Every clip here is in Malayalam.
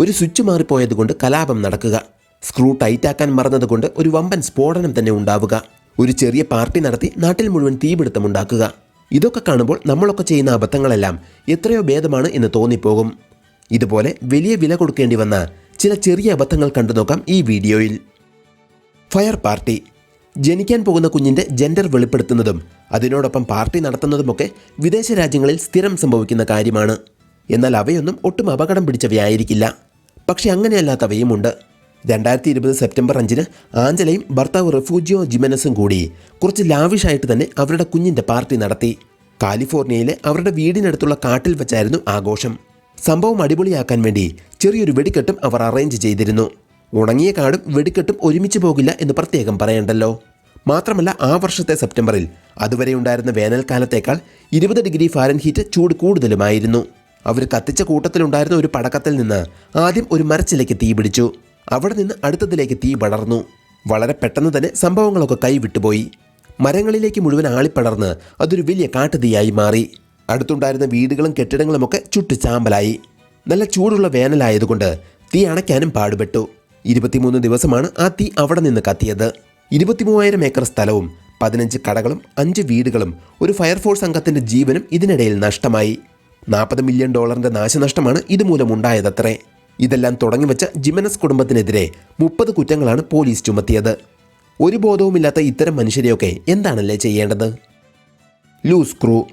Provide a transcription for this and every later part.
ഒരു സ്വിച്ച് മാറിപ്പോയതുകൊണ്ട് കലാപം നടക്കുക. സ്ക്രൂ ടൈറ്റാക്കാൻ മറന്നതുകൊണ്ട് ഒരു വമ്പൻ സ്ഫോടനം തന്നെ ഉണ്ടാവുക. ഒരു ചെറിയ പാർട്ടി നടത്തി നാട്ടിൽ മുഴുവൻ തീപിടുത്തമുണ്ടാക്കുക ഇതൊക്കെ കാണുമ്പോൾ നമ്മളൊക്കെ ചെയ്യുന്ന അബദ്ധങ്ങളെല്ലാം എത്രയോ ഭേദമാണ് എന്ന് തോന്നിപ്പോകും. ഇതുപോലെ വലിയ വില കൊടുക്കേണ്ടി വന്ന ചില ചെറിയ അബദ്ധങ്ങൾ കണ്ടു നോക്കാം ഈ വീഡിയോയിൽ. Fire party. ജനിക്കാൻ പോകുന്ന കുഞ്ഞിന്റെ ജെൻഡർ വെളിപ്പെടുത്തുന്നതും അതിനോടൊപ്പം പാർട്ടി നടത്തുന്നതുമൊക്കെ വിദേശ രാജ്യങ്ങളിൽ സ്ഥിരം സംഭവിക്കുന്ന കാര്യമാണ്. എന്നാൽ അവയൊന്നും ഒട്ടും അപകടം പിടിച്ചവയായിരിക്കില്ല. പക്ഷെ അങ്ങനെയല്ലാത്തവയുമുണ്ട് രണ്ടായിരത്തി ഇരുപത് സെപ്റ്റംബർ അഞ്ചിന് ആഞ്ചലയും ഭർത്താവ് റെഫ്യൂജിയോ ജിമനസും കൂടി കുറച്ച് ലാവിഷായിട്ട് തന്നെ അവരുടെ കുഞ്ഞിന്റെ പാർട്ടി നടത്തി. കാലിഫോർണിയയിലെ അവരുടെ വീടിനടുത്തുള്ള കാട്ടിൽ വെച്ചായിരുന്നു ആഘോഷം. സംഭവം അടിപൊളിയാക്കാൻ വേണ്ടി ചെറിയൊരു വെടിക്കെട്ടും അവർ അറേഞ്ച് ചെയ്തിരുന്നു. ഉണങ്ങിയ കാടും വെടിക്കെട്ടും ഒരുമിച്ച് പോകില്ല എന്ന് പ്രത്യേകം പറയണ്ടല്ലോ. മാത്രമല്ല ആ വർഷത്തെ സെപ്റ്റംബറിൽ അതുവരെ ഉണ്ടായിരുന്ന വേനൽക്കാലത്തേക്കാൾ ഇരുപത് ഡിഗ്രി ഫാരൻഹീറ്റ് ചൂട് കൂടുതലുമായിരുന്നു. അവർ കത്തിച്ച കൂട്ടത്തിലുണ്ടായിരുന്ന ഒരു പടക്കത്തിൽ നിന്ന് ആദ്യം ഒരു മരച്ചിലേക്ക് തീ പിടിച്ചു. അവിടെ നിന്ന് അടുത്തതിലേക്ക് തീ പടർന്നു. വളരെ പെട്ടെന്ന് തന്നെ സംഭവങ്ങളൊക്കെ കൈവിട്ടുപോയി. മരങ്ങളിലേക്ക് മുഴുവൻ ആളിപ്പടർന്ന് അതൊരു വലിയ കാട്ടുതീയായി മാറി. അടുത്തുണ്ടായിരുന്ന വീടുകളും കെട്ടിടങ്ങളുമൊക്കെ ചുട്ടു ചാമ്പലായി. നല്ല ചൂടുള്ള വേനലായതുകൊണ്ട് തീ അണയ്ക്കാനും പാടുപെട്ടു. ഇരുപത്തിമൂന്ന് ദിവസമാണ് ആ തീ അവിടെ നിന്ന് കത്തിയത്. ഇരുപത്തിമൂവായിരം ഏക്കർ സ്ഥലവും പതിനഞ്ച് കടകളും അഞ്ച് വീടുകളും ഒരു ഫയർഫോഴ്സ് അംഗത്തിന്റെ ജീവനും ഇതിനിടയിൽ നഷ്ടമായി. നാൽപ്പത് മില്യൺ ഡോളറിന്റെ നാശനഷ്ടമാണ് ഇതുമൂലം ഉണ്ടായതത്രേ ഇതെല്ലാം തുടങ്ങിവെച്ച ജിമനസ് കുടുംബത്തിനെതിരെ മുപ്പത് കുറ്റങ്ങളാണ് പോലീസ് ചുമത്തിയത്. ഒരു ബോധവുമില്ലാത്ത ഇത്തരം മനുഷ്യരെയൊക്കെ എന്താണല്ലേ ചെയ്യേണ്ടത്? ലൂസ് ക്രൂ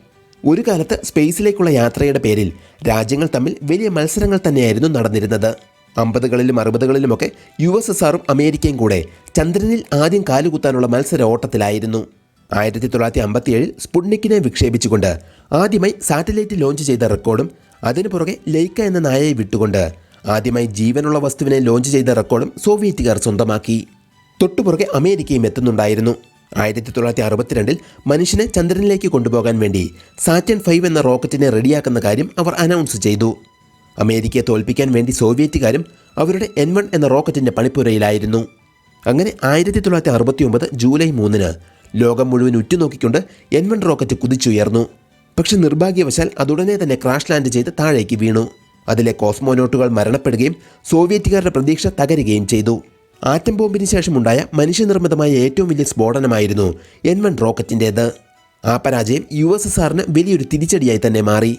ഒരു കാലത്ത് സ്പേസിലേക്കുള്ള യാത്രയുടെ പേരിൽ രാജ്യങ്ങൾ തമ്മിൽ വലിയ മത്സരങ്ങൾ തന്നെയായിരുന്നു നടന്നിരുന്നത്. അമ്പതുകളിലും അറുപതുകളിലുമൊക്കെ യു എസ് എസ് ആറും അമേരിക്കയും കൂടെ ചന്ദ്രനിൽ ആദ്യം കാലുകുത്താനുള്ള മത്സര ഓട്ടത്തിലായിരുന്നു. ആയിരത്തി തൊള്ളായിരത്തി അമ്പത്തിയേഴിൽ സ്പുട്നിക്കിനെ വിക്ഷേപിച്ചുകൊണ്ട് ആദ്യമായി സാറ്റലൈറ്റ് ലോഞ്ച് ചെയ്ത റെക്കോർഡും അതിനു പുറകെ ലൈക്ക എന്ന നായയെ വിട്ടുകൊണ്ട് ആദ്യമായി ജീവനുള്ള വസ്തുവിനെ ലോഞ്ച് ചെയ്ത റെക്കോർഡും സോവിയറ്റുകാർ സ്വന്തമാക്കി. തൊട്ടുപുറകെ അമേരിക്കയും എത്തുന്നുണ്ടായിരുന്നു. ആയിരത്തി തൊള്ളായിരത്തി അറുപത്തിരണ്ടിൽ മനുഷ്യനെ ചന്ദ്രനിലേക്ക് കൊണ്ടുപോകാൻ വേണ്ടി സാറ്റൻ ഫൈവ് എന്ന റോക്കറ്റിനെ റെഡിയാക്കുന്ന കാര്യം അവർ അനൗൺസ് ചെയ്തു. അമേരിക്കയെ തോൽപ്പിക്കാൻ വേണ്ടി സോവിയറ്റുകാരും അവരുടെ എൻ വൺ എന്ന റോക്കറ്റിന്റെ പണിപ്പുരയിലായിരുന്നു. അങ്ങനെ ആയിരത്തി തൊള്ളായിരത്തി അറുപത്തി ഒമ്പത് ജൂലൈ മൂന്നിന് ലോകം മുഴുവൻ ഉറ്റുനോക്കിക്കൊണ്ട് എൻ വൺ റോക്കറ്റ് കുതിച്ചുയർന്നു. പക്ഷെ നിർഭാഗ്യവശാൽ അതുടനെ തന്നെ ക്രാഷ് ലാൻഡ് ചെയ്ത് താഴേക്ക് വീണു. അതിലെ കോസ്മോനോട്ടുകൾ മരണപ്പെടുകയും സോവിയറ്റുകാരുടെ പ്രതീക്ഷ തകരുകയും ചെയ്തു. ആറ്റം ബോംബിന് ശേഷമുണ്ടായ മനുഷ്യനിർമ്മിതമായ ഏറ്റവും വലിയ സ്ഫോടനമായിരുന്നു എൻ വൺ റോക്കറ്റിന്റേത് ആ പരാജയം യു എസ് എസ് ആറിന് വലിയൊരു തിരിച്ചടിയായി തന്നെ മാറി.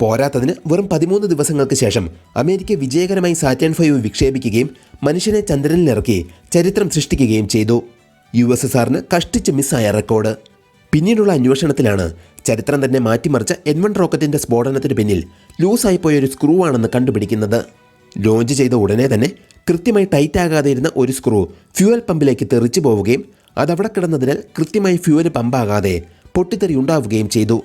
പോരാത്തതിന് വെറും പതിമൂന്ന് ദിവസങ്ങൾക്ക് ശേഷം അമേരിക്ക വിജയകരമായി സാറ്റേൺ ഫൈവ് വിക്ഷേപിക്കുകയും മനുഷ്യനെ ചന്ദ്രനിലിറക്കി ചരിത്രം സൃഷ്ടിക്കുകയും ചെയ്തു. യു എസ് എസ് ആറിന് കഷ്ടിച്ച് മിസ്സായ റെക്കോർഡ് പിന്നീടുള്ള അന്വേഷണത്തിലാണ് ചരിത്രം തന്നെ മാറ്റിമറിച്ച എൻ വൺ റോക്കറ്റിന്റെ സ്ഫോടനത്തിന് പിന്നിൽ ലൂസായിപ്പോയ ഒരു സ്ക്രൂ ആണെന്ന് കണ്ടുപിടിക്കുന്നത്. ലോഞ്ച് ചെയ്ത ഉടനെ തന്നെ കൃത്യമായി ടൈറ്റ് ആകാതെ ഇരുന്ന ഒരു സ്ക്രൂ ഫ്യൂവൽ പമ്പിലേക്ക് തെറിച്ചു പോവുകയും അതവിടെ കിടന്നതിനാൽ കൃത്യമായി ഫ്യൂവൽ പമ്പാകാതെ പൊട്ടിത്തെറി ഉണ്ടാവുകയും ചെയ്തു.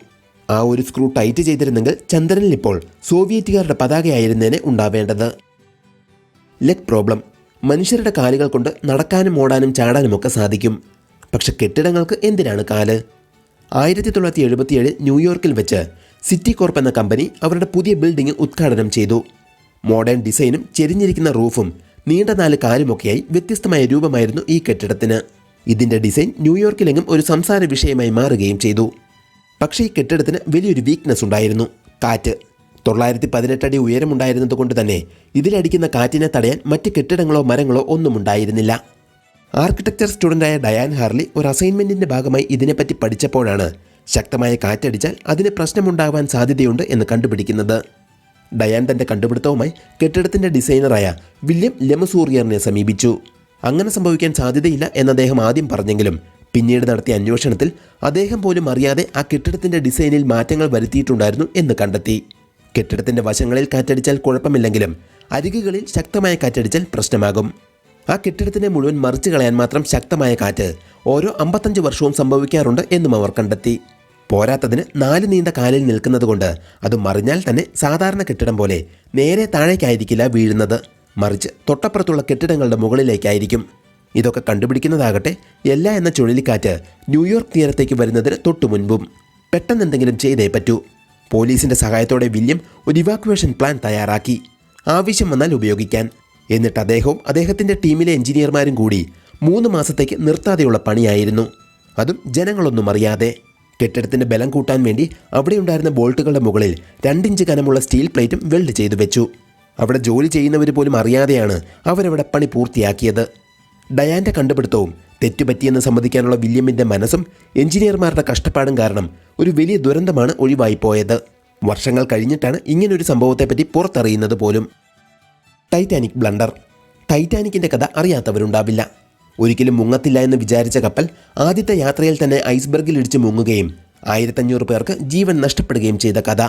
ആ ഒരു സ്ക്രൂ ടൈറ്റ് ചെയ്തിരുന്നെങ്കിൽ ചന്ദ്രനിൽ ഇപ്പോൾ സോവിയറ്റുകാരുടെ പതാകയായിരുന്നേനെ ഉണ്ടാവേണ്ടത്. ലെഗ് പ്രോബ്ലം മനുഷ്യരുടെ കാലുകൾ കൊണ്ട് നടക്കാനും ഓടാനും ചാടാനുമൊക്കെ സാധിക്കും. പക്ഷെ കെട്ടിടങ്ങൾക്ക് എന്തിനാണ് കാൽ? ആയിരത്തി തൊള്ളായിരത്തി എഴുപത്തിയേഴ് ന്യൂയോർക്കിൽ വെച്ച് സിറ്റി കോർപ്പ് എന്ന കമ്പനി അവരുടെ പുതിയ ബിൽഡിംഗ് ഉദ്ഘാടനം ചെയ്തു. മോഡേൺ ഡിസൈനും ചെരിഞ്ഞിരിക്കുന്ന റൂഫും നീണ്ട നാല് കാലുമൊക്കെയായി വ്യത്യസ്തമായ രൂപമായിരുന്നു ഈ കെട്ടിടത്തിന്. ഇതിന്റെ ഡിസൈൻ ന്യൂയോർക്കിലെങ്ങും ഒരു സംസാര വിഷയമായി മാറുകയും ചെയ്തു. പക്ഷേ ഈ കെട്ടിടത്തിന് വലിയൊരു വീക്ക്നെസ് ഉണ്ടായിരുന്നു. കാറ്റ്. തൊള്ളായിരത്തി പതിനെട്ട് അടി ഉയരമുണ്ടായിരുന്നത് കൊണ്ട് തന്നെ ഇതിലടിക്കുന്ന കാറ്റിനെ തടയാൻ മറ്റ് കെട്ടിടങ്ങളോ മരങ്ങളോ ഒന്നും ഉണ്ടായിരുന്നില്ല. ആർക്കിടെക്ചർ സ്റ്റുഡന്റായ ഡയാൻ ഹാർലി ഒരു അസൈൻമെന്റിന്റെ ഭാഗമായി ഇതിനെപ്പറ്റി പഠിച്ചപ്പോഴാണ് ശക്തമായ കാറ്റടിച്ചാൽ അതിന് പ്രശ്നമുണ്ടാകാൻ സാധ്യതയുണ്ട് എന്ന് കണ്ടുപിടിക്കുന്നത്. ഡയാൻ തന്റെ കണ്ടുപിടുത്തവുമായി കെട്ടിടത്തിന്റെ ഡിസൈനറായ വില്യം ലെമസൂറിയറിനെ സമീപിച്ചു. അങ്ങനെ സംഭവിക്കാൻ സാധ്യതയില്ല എന്ന് അദ്ദേഹം ആദ്യം പറഞ്ഞെങ്കിലും പിന്നീട് നടത്തിയ അന്വേഷണത്തിൽ അദ്ദേഹം പോലും അറിയാതെ ആ കെട്ടിടത്തിന്റെ ഡിസൈനിൽ മാറ്റങ്ങൾ വരുത്തിയിട്ടുണ്ടായിരുന്നു എന്ന് കണ്ടെത്തി. കെട്ടിടത്തിന്റെ വശങ്ങളിൽ കാറ്റടിച്ചാൽ കുഴപ്പമില്ലെങ്കിലും അരികുകളിൽ ശക്തമായ കാറ്റടിച്ചാൽ പ്രശ്നമാകും. ആ കെട്ടിടത്തിനെ മുഴുവൻ മറിച്ചു കളയാൻ മാത്രം ശക്തമായ കാറ്റ് ഓരോ അമ്പത്തഞ്ച് വർഷവും സംഭവിക്കാറുണ്ട് എന്നും അവർ കണ്ടെത്തി. പോരാത്തതിന് നാല് നീണ്ട കാലിൽ നിൽക്കുന്നതുകൊണ്ട് അത് മറിഞ്ഞാൽ തന്നെ സാധാരണ കെട്ടിടം പോലെ നേരെ താഴേക്കായിരിക്കില്ല വീഴുന്നത്. മറിച്ച് തൊട്ടപ്പുറത്തുള്ള കെട്ടിടങ്ങളുടെ മുകളിലേക്കായിരിക്കും. ഇതൊക്കെ കണ്ടുപിടിക്കുന്നതാകട്ടെ എല്ലാ എന്ന ചുഴലിക്കാറ്റ് ന്യൂയോർക്ക് തീരത്തേക്ക് വരുന്നതിന് തൊട്ടു മുൻപും. പെട്ടെന്ന് എന്തെങ്കിലും ചെയ്തേ പറ്റൂ. പോലീസിന്റെ സഹായത്തോടെ വില്യം ഒരു ഇവാക്വേഷൻ പ്ലാൻ തയ്യാറാക്കി. ആവശ്യം വന്നാൽ ഉപയോഗിക്കാൻ. എന്നിട്ട് അദ്ദേഹവും അദ്ദേഹത്തിന്റെ ടീമിലെ എഞ്ചിനീയർമാരും കൂടി മൂന്ന് മാസത്തേക്ക് നിർത്താതെയുള്ള പണിയായിരുന്നു. അതും ജനങ്ങളൊന്നും അറിയാതെ. കെട്ടിടത്തിന്റെ ബലം കൂട്ടാൻ വേണ്ടി അവിടെ ഉണ്ടായിരുന്ന ബോൾട്ടുകളുടെ മുകളിൽ രണ്ടിഞ്ച് കനമുള്ള സ്റ്റീൽ പ്ലേറ്റും വെൽഡ് ചെയ്തു വെച്ചു. അവിടെ ജോലി ചെയ്യുന്നവർ പോലും അറിയാതെയാണ് അവരവിടെ പണി പൂർത്തിയാക്കിയത്. ഡയാന്റെ കണ്ടുപിടുത്തവും തെറ്റുപറ്റിയെന്ന് സമ്മതിക്കാനുള്ള വില്യമിന്റെ മനസ്സും എഞ്ചിനീയർമാരുടെ കഷ്ടപ്പാടും കാരണം ഒരു വലിയ ദുരന്തമാണ് ഒഴിവായിപ്പോയത്. വർഷങ്ങൾ കഴിഞ്ഞിട്ടാണ് ഇങ്ങനൊരു സംഭവത്തെപ്പറ്റി പുറത്തറിയുന്നത് പോലും. ടൈറ്റാനിക് ബ്ലണ്ടർ ടൈറ്റാനിക്കിന്റെ കഥ അറിയാത്തവരുണ്ടാവില്ല. ഒരിക്കലും മുങ്ങത്തില്ല എന്ന് വിചാരിച്ച കപ്പൽ ആദ്യത്തെ യാത്രയിൽ തന്നെ ഐസ്ബർഗിൽ ഇടിച്ച് മുങ്ങുകയും ആയിരത്തഞ്ഞൂറ് പേർക്ക് ജീവൻ നഷ്ടപ്പെടുകയും ചെയ്ത കഥ.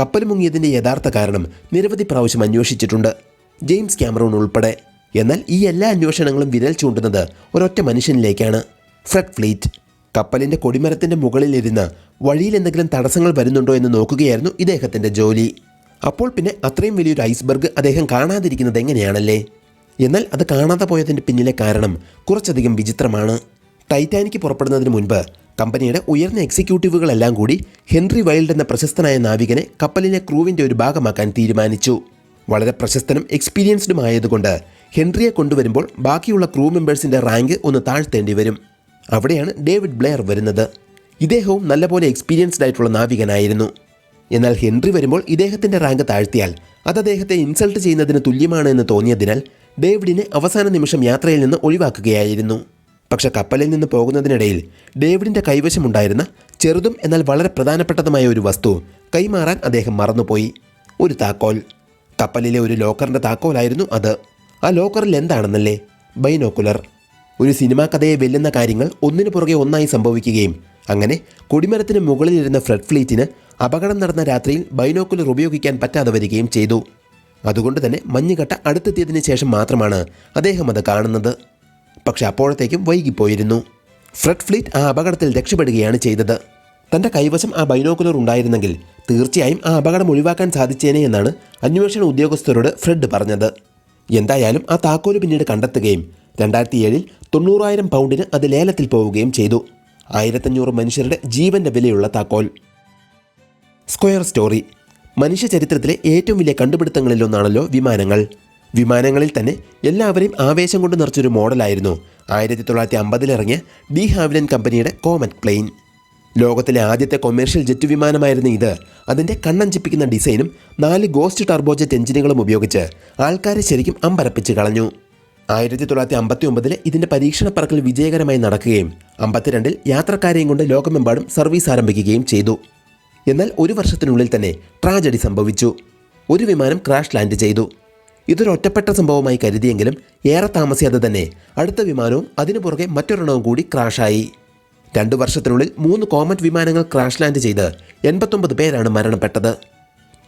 കപ്പൽ മുങ്ങിയതിന്റെ യഥാർത്ഥ കാരണം നിരവധി പ്രാവശ്യം അന്വേഷിച്ചിട്ടുണ്ട്. ജെയിംസ് ക്യാമറൂൺ ഉൾപ്പെടെ. എന്നാൽ ഈ എല്ലാ അന്വേഷണങ്ങളും വിരൽ ചൂണ്ടുന്നത് ഒരൊറ്റ മനുഷ്യനിലേക്കാണ്. Fred fleet. കപ്പലിന്റെ കൊടിമരത്തിന്റെ മുകളിലിരുന്ന് വഴിയിൽ എന്തെങ്കിലും തടസ്സങ്ങൾ വരുന്നുണ്ടോ എന്ന് നോക്കുകയായിരുന്നു ഇദ്ദേഹത്തിന്റെ ജോലി. അപ്പോൾ പിന്നെ അത്രയും വലിയൊരു ഐസ്ബർഗ് അദ്ദേഹം കാണാതിരിക്കുന്നത് എങ്ങനെയാണല്ലേ? എന്നാൽ അത് കാണാതെ പോയതിന്റെ പിന്നിലെ കാരണം കുറച്ചധികം വിചിത്രമാണ്. ടൈറ്റാനിക്ക് പുറപ്പെടുന്നതിന് മുൻപ് കമ്പനിയുടെ ഉയർന്ന എക്സിക്യൂട്ടീവുകളെല്ലാം കൂടി ഹെൻറി വൈൽഡ് എന്ന പ്രശസ്തനായ നാവികനെ കപ്പലിലെ ക്രൂവിന്റെ ഒരു ഭാഗമാക്കാൻ തീരുമാനിച്ചു. വളരെ പ്രശസ്തനും എക്സ്പീരിയൻസ്ഡും ആയതുകൊണ്ട് ഹെൻറിയെ കൊണ്ടുവരുമ്പോൾ ബാക്കിയുള്ള ക്രൂ മെമ്പേഴ്സിന്റെ റാങ്ക് ഒന്ന് താഴ്ത്തേണ്ടി വരും. അവിടെയാണ് ഡേവിഡ് ബ്ലെയർ വരുന്നത്. ഇദ്ദേഹവും നല്ലപോലെ എക്സ്പീരിയൻസ്ഡ് ആയിട്ടുള്ള നാവികനായിരുന്നു. എന്നാൽ ഹെൻറി വരുമ്പോൾ ഇദ്ദേഹത്തിന്റെ റാങ്ക് താഴ്ത്തിയാൽ അത് അദ്ദേഹത്തെ ഇൻസൾട്ട് ചെയ്യുന്നതിന് തുല്യമാണ് എന്ന് തോന്നിയതിനാൽ ഡേവിഡിനെ അവസാന നിമിഷം യാത്രയിൽ നിന്ന് ഒഴിവാക്കുകയായിരുന്നു. പക്ഷെ കപ്പലിൽ നിന്ന് പോകുന്നതിനിടയിൽ ഡേവിഡിന്റെ കൈവശമുണ്ടായിരുന്ന ചെറുതും എന്നാൽ വളരെ പ്രധാനപ്പെട്ടതുമായ ഒരു വസ്തു കൈമാറാൻ അദ്ദേഹം മറന്നുപോയി. ഒരു താക്കോൽ. കപ്പലിലെ ഒരു ലോക്കറിന്റെ താക്കോലായിരുന്നു അത്. ആ ലോക്കറിൽ എന്താണെന്നല്ലേ? ബൈനോക്കുലർ. ഒരു സിനിമാ കഥയെ വെല്ലുന്ന കാര്യങ്ങൾ ഒന്നിനു പുറകെ ഒന്നായി സംഭവിക്കുകയും അങ്ങനെ കൊടിമരത്തിന് മുകളിലിരുന്ന ഫ്രെഡ് ഫ്ലീറ്റിന് അപകടം നടന്ന രാത്രിയിൽ ബൈനോക്കുലർ ഉപയോഗിക്കാൻ പറ്റാതെ വരികയും ചെയ്തു. അതുകൊണ്ട് തന്നെ മഞ്ഞുകട്ട അടുത്തെത്തിയതിന് ശേഷം മാത്രമാണ് അദ്ദേഹം അത് കാണുന്നത്. പക്ഷെ അപ്പോഴത്തേക്കും വൈകിപ്പോയിരുന്നു. ഫ്രഡ് ഫ്ലീറ്റ് ആ അപകടത്തിൽ രക്ഷപ്പെടുകയാണ് ചെയ്തത്. തന്റെ കൈവശം ആ ബൈനോക്കുലർ ഉണ്ടായിരുന്നെങ്കിൽ തീർച്ചയായും ആ അപകടം ഒഴിവാക്കാൻ സാധിച്ചേനെ എന്നാണ് അന്വേഷണ ഉദ്യോഗസ്ഥരോട് ഫ്രെഡ് പറഞ്ഞത്. എന്തായാലും ആ താക്കോൽ പിന്നീട് കണ്ടെത്തുകയും രണ്ടായിരത്തി ഏഴിൽ തൊണ്ണൂറായിരം പൗണ്ടിന് അത് ലേലത്തിൽ പോവുകയും ചെയ്തു. ആയിരത്തഞ്ഞൂറ് മനുഷ്യരുടെ ജീവന്റെ വിലയുള്ള താക്കോൽ. Square story. മനുഷ്യ ചരിത്രത്തിലെ ഏറ്റവും വലിയ കണ്ടുപിടുത്തങ്ങളിലൊന്നാണല്ലോ വിമാനങ്ങൾ. വിമാനങ്ങളിൽ തന്നെ എല്ലാവരെയും ആവേശം കൊണ്ട് നിറച്ചൊരു മോഡലായിരുന്നു. ആയിരത്തി തൊള്ളായിരത്തി അമ്പതിലിറങ്ങിയ ഡി ഹാവിലൻ കമ്പനിയുടെ കോമറ്റ് പ്ലെയിൻ. ലോകത്തിലെ ആദ്യത്തെ കൊമേഴ്ഷ്യൽ ജെറ്റ് വിമാനമായിരുന്നു ഇത്. അതിന്റെ കണ്ണഞ്ചിപ്പിക്കുന്ന ഡിസൈനും നാല് ഗോസ്റ്റ് ടർബോജെറ്റ് എഞ്ചിനുകളും ഉപയോഗിച്ച് ആൾക്കാരെ ശരിക്കും അമ്പരപ്പിച്ച് കളഞ്ഞു. ആയിരത്തി തൊള്ളായിരത്തി അമ്പത്തി ഒമ്പതിലെ ഇതിന്റെ പരീക്ഷണ പറക്കൽ വിജയകരമായി നടക്കുകയും അമ്പത്തിരണ്ടിൽ യാത്രക്കാരെയും കൊണ്ട് ലോകമെമ്പാടും സർവീസ് ആരംഭിക്കുകയും ചെയ്തു. എന്നാൽ ഒരു വർഷത്തിനുള്ളിൽ തന്നെ ട്രാജഡി സംഭവിച്ചു. ഒരു വിമാനം ക്രാഷ് ലാൻഡ് ചെയ്തു. ഇതൊരു ഒറ്റപ്പെട്ട സംഭവമായി കരുതിയെങ്കിലും ഏറെ താമസിയാതെ തന്നെ അടുത്ത വിമാനവും അതിനു പുറകെ മറ്റൊരെണ്ണവും കൂടി ക്രാഷായി രണ്ടു വർഷത്തിനുള്ളിൽ മൂന്ന് കോമറ്റ് വിമാനങ്ങൾ ക്രാഷ് ലാൻഡ് ചെയ്ത് എൺപത്തൊമ്പത് പേരാണ് മരണപ്പെട്ടത്.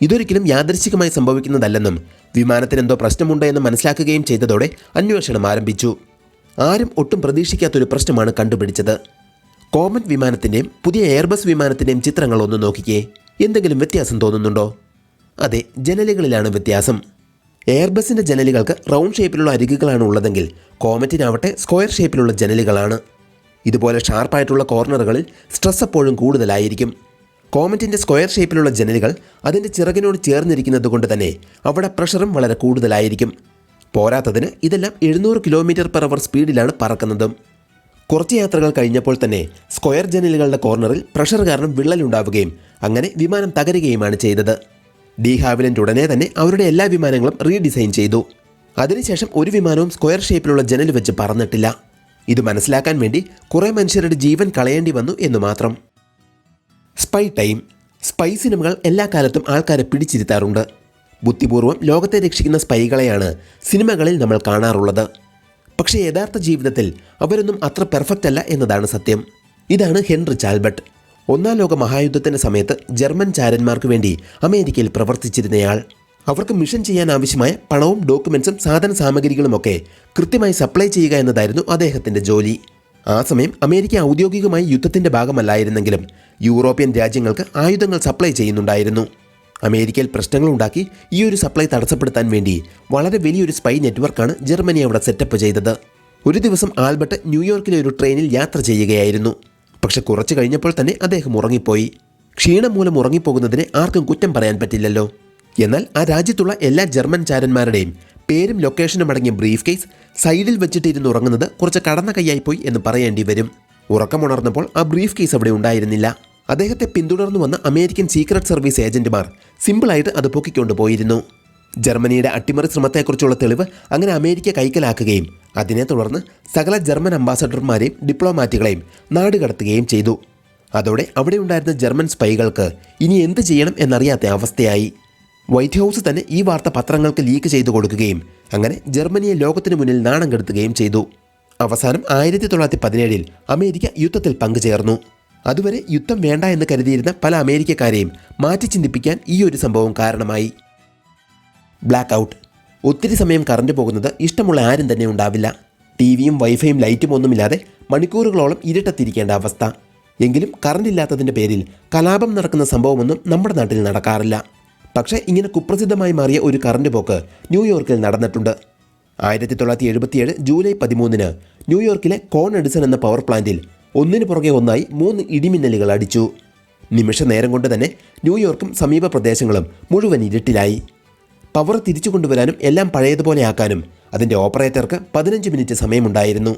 ഇതൊരിക്കലും യാദൃശികമായി സംഭവിക്കുന്നതല്ലെന്നും വിമാനത്തിന് എന്തോ പ്രശ്നമുണ്ടോ എന്ന് മനസ്സിലാക്കുകയും ചെയ്തതോടെ അന്വേഷണം ആരംഭിച്ചു. ആരും ഒട്ടും പ്രതീക്ഷിക്കാത്തൊരു പ്രശ്നമാണ് കണ്ടുപിടിച്ചത്. കോമറ്റ് വിമാനത്തിന്റെയും പുതിയ എയർബസ് വിമാനത്തിന്റെയും ചിത്രങ്ങൾ ഒന്ന് നോക്കിക്കേ. എന്തെങ്കിലും വ്യത്യാസം തോന്നുന്നുണ്ടോ? അതെ ജനലുകളിലാണ് വ്യത്യാസം. എയർബസിന്റെ ജനലുകൾക്ക് റൗണ്ട് ഷേപ്പിലുള്ള അരികുകളാണ് ഉള്ളതെങ്കിൽ കോമറ്റിനാവട്ടെ സ്ക്വയർ ഷേപ്പിലുള്ള ജനലുകളാണ്. ഇതുപോലെ ഷാർപ്പായിട്ടുള്ള കോർണറുകളിൽ സ്ട്രെസ് എപ്പോഴും കൂടുതലായിരിക്കും. കോമറ്റിന്റെ സ്ക്വയർ ഷേപ്പിലുള്ള ജനലുകൾ അതിന്റെ ചിറകിനോട് ചേർന്നിരിക്കുന്നത് കൊണ്ട് തന്നെ അവിടെ പ്രഷറും വളരെ കൂടുതലായിരിക്കും. പോരാത്തതിന് ഇതെല്ലാം എഴുന്നൂറ് കിലോമീറ്റർ പെർ അവർ സ്പീഡിലാണ് പറക്കുന്നതും. കുറച്ച് യാത്രകൾ കഴിഞ്ഞപ്പോൾ തന്നെ സ്ക്വയർ ജനലുകളുടെ കോർണറിൽ പ്രഷർ കാരണം വിള്ളലുണ്ടാവുകയും അങ്ങനെ വിമാനം തകരുകയുമാണ് ചെയ്തത്. ഡി ഹാവിലൻഡ് ഉടനെ തന്നെ അവരുടെ എല്ലാ വിമാനങ്ങളും റീഡിസൈൻ ചെയ്തു. അതിനുശേഷം ഒരു വിമാനവും സ്ക്വയർ ഷേപ്പിലുള്ള ജനൽ വെച്ച് പറന്നിട്ടില്ല. ഇത് മനസ്സിലാക്കാൻ വേണ്ടി കുറേ മനുഷ്യരുടെ ജീവൻ കളയേണ്ടി വന്നു എന്ന് മാത്രം. Spy time. സ്പൈ സിനിമകൾ എല്ലാ കാലത്തും ആൾക്കാരെ പിടിച്ചിരുത്താറുണ്ട്. ബുദ്ധിപൂർവം ലോകത്തെ രക്ഷിക്കുന്ന സ്പൈകളെയാണ് സിനിമകളിൽ നമ്മൾ കാണാറുള്ളത്. പക്ഷേ യഥാർത്ഥ ജീവിതത്തിൽ അവരൊന്നും അത്ര പെർഫെക്റ്റ് അല്ല എന്നതാണ് സത്യം. ഇതാണ് ഹെൻറി ചാൽബർട്ട് ഒന്നാം ലോക മഹായുദ്ധത്തിന്റെ സമയത്ത് ജർമ്മൻ ചാരന്മാർക്ക് വേണ്ടി അമേരിക്കയിൽ പ്രവർത്തിച്ചിരുന്നയാൾ. അവർക്ക് മിഷൻ ചെയ്യാൻ ആവശ്യമായ പണവും ഡോക്യുമെന്റ്സും സാധന സാമഗ്രികളുമൊക്കെ കൃത്യമായി സപ്ലൈ ചെയ്യുക എന്നതായിരുന്നു അദ്ദേഹത്തിന്റെ ജോലി. ആ സമയം അമേരിക്ക ഔദ്യോഗികമായി യുദ്ധത്തിന്റെ ഭാഗമല്ലായിരുന്നെങ്കിലും യൂറോപ്യൻ രാജ്യങ്ങൾക്ക് ആയുധങ്ങൾ സപ്ലൈ ചെയ്യുന്നുണ്ടായിരുന്നു. അമേരിക്കയിൽ പ്രശ്നങ്ങളുണ്ടാക്കി ഈ ഒരു സപ്ലൈ തടസ്സപ്പെടുത്താൻ വേണ്ടി വളരെ വലിയൊരു സ്പൈ നെറ്റ്വർക്കാണ് ജർമ്മനി അവിടെ സെറ്റപ്പ് ചെയ്തത്. ഒരു ദിവസം ആൽബർട്ട് ന്യൂയോർക്കിലെ ഒരു ട്രെയിനിൽ യാത്ര ചെയ്യുകയായിരുന്നു. പക്ഷെ കുറച്ചു കഴിഞ്ഞപ്പോൾ തന്നെ അദ്ദേഹം ഉറങ്ങിപ്പോയി. ക്ഷീണം മൂലം ഉറങ്ങിപ്പോകുന്നതിന് ആർക്കും കുറ്റം പറയാൻ പറ്റില്ലല്ലോ. എന്നാൽ ആ രാജ്യത്തുള്ള എല്ലാ ജർമ്മൻ ചാരന്മാരുടെയും പേരും ലൊക്കേഷനും അടങ്ങിയ ബ്രീഫ് കേസ് സൈഡിൽ വെച്ചിട്ടിരുന്ന് ഉറങ്ങുന്നത് കുറച്ച് കടന്ന കൈയായിപ്പോയി എന്ന് പറയേണ്ടി വരും. ഉറക്കമുണർന്നപ്പോൾ ആ ബ്രീഫ് കേസ് അവിടെ ഉണ്ടായിരുന്നില്ല. അദ്ദേഹത്തെ പിന്തുടർന്നു വന്ന അമേരിക്കൻ സീക്രട്ട് സർവീസ് ഏജന്റുമാർ സിമ്പിളായിട്ട് അത് പൊക്കിക്കൊണ്ടു പോയിരുന്നു. ജർമ്മനിയുടെ അട്ടിമറി ശ്രമത്തെക്കുറിച്ചുള്ള തെളിവ് അങ്ങനെ അമേരിക്ക കൈക്കലാക്കുകയും അതിനെ തുടർന്ന് സകല ജർമ്മൻ അംബാസഡർമാരെയും ഡിപ്ലോമാറ്റുകളെയും നാടുകടത്തുകയും ചെയ്തു. അതോടെ അവിടെ ഉണ്ടായിരുന്ന ജർമ്മൻ സ്പൈകൾക്ക് ഇനി എന്ത് ചെയ്യണം എന്നറിയാത്ത അവസ്ഥയായി. വൈറ്റ് ഹൗസ് തന്നെ ഈ വാർത്ത പത്രങ്ങൾക്ക് ലീക്ക് ചെയ്തു കൊടുക്കുകയും അങ്ങനെ ജർമ്മനിയെ ലോകത്തിനു മുന്നിൽ നാണം കെടുത്തുകയും ചെയ്തു. അവസാനം ആയിരത്തി തൊള്ളായിരത്തി പതിനേഴിൽ അമേരിക്ക യുദ്ധത്തിൽ പങ്കുചേർന്നു. അതുവരെ യുദ്ധം വേണ്ട എന്ന് കരുതിയിരുന്ന പല അമേരിക്കക്കാരെയും മാറ്റി ചിന്തിപ്പിക്കാൻ ഈ ഒരു സംഭവം കാരണമായി. ബ്ലാക്ക് ഔട്ട് ഒത്തിരി സമയം കറണ്ട് പോകുന്നത് ഇഷ്ടമുള്ള ആരും തന്നെ ഉണ്ടാവില്ല. ടി വിയും വൈഫൈയും ലൈറ്റും ഒന്നുമില്ലാതെ മണിക്കൂറുകളോളം ഇരുട്ടത്തിരിക്കേണ്ട അവസ്ഥ. എങ്കിലും കറണ്ട് ഇല്ലാത്തതിന്റെ പേരിൽ കലാപം നടക്കുന്ന സംഭവമൊന്നും നമ്മുടെ നാട്ടിൽ നടക്കാറില്ല. പക്ഷേ ഇങ്ങനെ കുപ്രസിദ്ധമായി മാറിയ ഒരു കറണ്ട് പോക്ക് ന്യൂയോർക്കിൽ നടന്നിട്ടുണ്ട്. ആയിരത്തി തൊള്ളായിരത്തി എഴുപത്തിയേഴ് ജൂലൈ പതിമൂന്നിന് ന്യൂയോർക്കിലെ കോൺ എഡിസൺ എന്ന പവർ പ്ലാന്റിൽ ഒന്നിനു പുറകെ ഒന്നായി മൂന്ന് ഇടിമിന്നലുകൾ അടിച്ചു. നിമിഷ നേരം കൊണ്ട് തന്നെ ന്യൂയോർക്കും സമീപ പ്രദേശങ്ങളും മുഴുവൻ ഇരുട്ടിലായി. പവർ തിരിച്ചു കൊണ്ടുവരാനും എല്ലാം പഴയതുപോലെയാക്കാനും അതിന്റെ ഓപ്പറേറ്റർക്ക് പതിനഞ്ച് മിനിറ്റ് സമയമുണ്ടായിരുന്നു.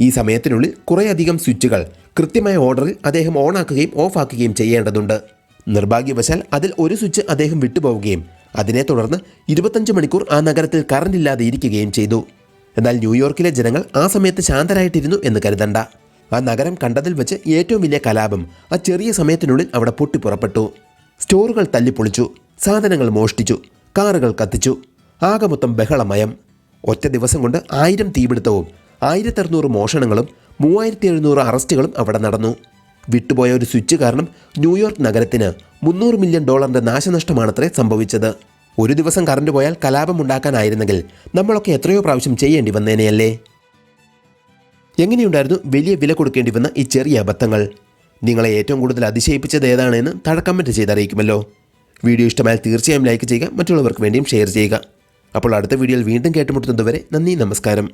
ഈ സമയത്തിനുള്ളിൽ കുറേയധികം സ്വിച്ചുകൾ കൃത്യമായ ഓർഡറിൽ അദ്ദേഹം ഓണാക്കുകയും ഓഫാക്കുകയും ചെയ്യേണ്ടതുണ്ട്. നിർഭാഗ്യവശാൽ അതിൽ ഒരു സ്വിച്ച് അദ്ദേഹം വിട്ടുപോവുകയും അതിനെ തുടർന്ന് ഇരുപത്തഞ്ച് മണിക്കൂർ ആ നഗരത്തിൽ കറണ്ട് ഇല്ലാതെ ഇരിക്കുകയും ചെയ്തു. എന്നാൽ ന്യൂയോർക്കിലെ ജനങ്ങൾ ആ സമയത്ത് ശാന്തരായിട്ടിരുന്നു എന്ന് കരുതണ്ട. ആ നഗരം കണ്ടതിൽ വെച്ച് ഏറ്റവും വലിയ കലാപം ആ ചെറിയ സമയത്തിനുള്ളിൽ അവിടെ പൊട്ടിപ്പുറപ്പെട്ടു. സ്റ്റോറുകൾ തല്ലിപ്പൊളിച്ചു സാധനങ്ങൾ മോഷ്ടിച്ചു കാറുകൾ കത്തിച്ചു ആകെ മൊത്തം ബഹളമയം. ഒറ്റ ദിവസം കൊണ്ട് ആയിരം തീപിടുത്തവും ആയിരത്തി അറുന്നൂറ് മോഷണങ്ങളും മൂവായിരത്തി എഴുന്നൂറ് അറസ്റ്റുകളും അവിടെ നടന്നു. വിട്ടുപോയ ഒരു സ്വിച്ച് കാരണം ന്യൂയോർക്ക് നഗരത്തിന് മുന്നൂറ് മില്യൺ ഡോളറിന്റെ നാശനഷ്ടമാണത്രേ സംഭവിച്ചത്. ഒരു ദിവസം കറണ്ട് പോയാൽ കലാപം ഉണ്ടാക്കാനായിരുന്നെങ്കിൽ നമ്മളൊക്കെ എത്രയോ പ്രാവശ്യം ചെയ്യേണ്ടി വന്നേനെയല്ലേ? എങ്ങനെയുണ്ടായിരുന്നു വലിയ വില കൊടുക്കേണ്ടി വന്ന ഈ ചെറിയ അബദ്ധങ്ങൾ? നിങ്ങളെ ഏറ്റവും കൂടുതൽ അതിശയിപ്പിച്ചത് ഏതാണെന്ന് താഴെ കമന്റ് ചെയ്തറിയിക്കുമല്ലോ വീഡിയോ ഇഷ്ടമായാൽ തീർച്ചയായും ലൈക്ക് ചെയ്യുക മറ്റുള്ളവർക്ക് വേണ്ടിയും ഷെയർ ചെയ്യുക. അപ്പോൾ അടുത്ത വീഡിയോയിൽ വീണ്ടും കേട്ടുമുട്ടുന്നതുവരെ നന്ദി നമസ്കാരം.